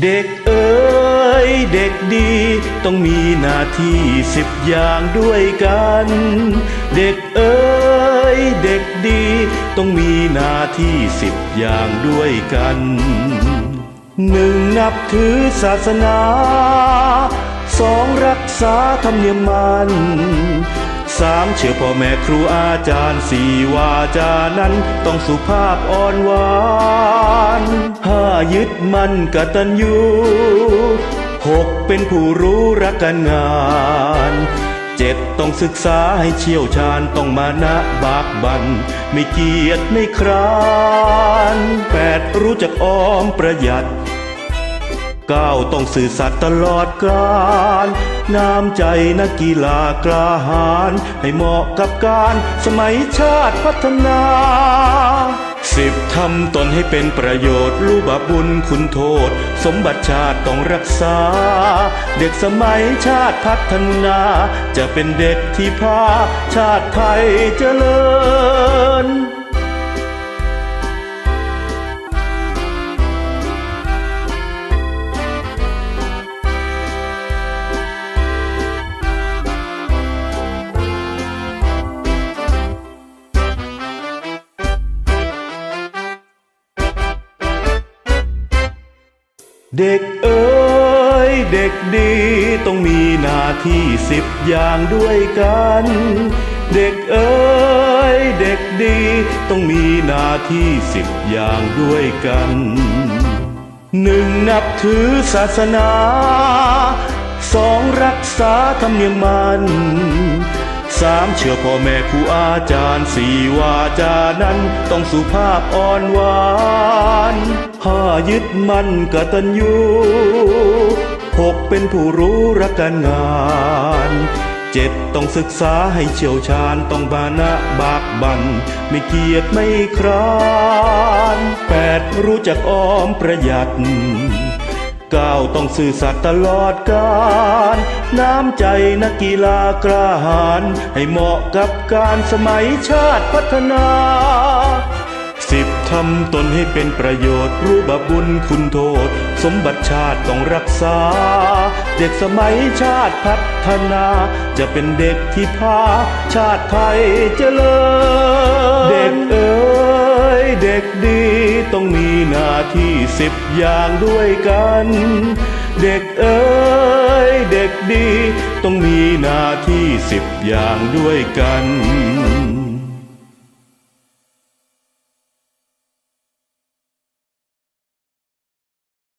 เด็กเอ๋ยเด็กดีต้องมีหน้าที่สิบอย่างด้วยกัน เด็กเอ๋ยเด็กดีต้องมีหน้าที่สิบอย่างด้วยกันหนึ่งนับถือศาสนาสองรักษาธรรมเนียมมันสามเชื่อพ่อแม่ครูอาจารย์สี่วาจานั้นต้องสุภาพอ่อนหวาน ยึดมั่นกตัญญูหกเป็นผู้รู้รักการงานเจ็ดต้องศึกษาให้เชี่ยวชาญต้องมานะบากบันไม่เกียจไม่คร้านแปดรู้จักออมประหยัดเก้าต้องสื่อสัตย์ตลอดกาลน้ำใจนักกีฬากล้าหาญให้เหมาะกับการสมัยชาติพัฒนา สิบทำตนให้เป็นประโยชน์รู้บาปบุญคุณโทษ สมบัติชาติต้องรักษา เด็กสมัยชาติพัฒนา จะเป็นเด็กที่พาชาติไทยเจริญ เด็กเอ๋ยเด็กดีต้องมีหน้าที่สิบอย่างด้วยกัน เด็กเอ๋ยเด็กดีต้องมีหน้าที่สิบอย่างด้วยกันหนึ่งนับถือศาสนาสองรักษาธรรมเนียมมัน สามเชื่อพ่อแม่ครูอาจารย์สี่วาจานั้นต้องสุภาพอ่อนหวานห้ายึดมั่นกตัญญูหกเป็นผู้รู้รักการงานเจ็ดต้องศึกษาให้เชี่ยวชาญต้องบานะบากบันไม่เกียจไม่คร้านแปดรู้จักออมประหยัด ก้าวต้องซื่อสัตย์ตลอดกาลน้ำใจนักกีฬากล้าหาญให้เหมาะกับการสมัยชาติพัฒนาสิบทำตนให้เป็นประโยชน์ รู้บาบุญคุณโทษ สมบัติชาติต้องรักษา เด็กสมัยชาติพัฒนา จะเป็นเด็กที่พา ชาติไทยเจริญ เด็กเอ๋ยเด็กดีต้องมี หน้าที่สิบอย่างด้วยกัน เด็กเอ๋ยเด็กดี ต้องมีหน้าที่สิบอย่างด้วยกัน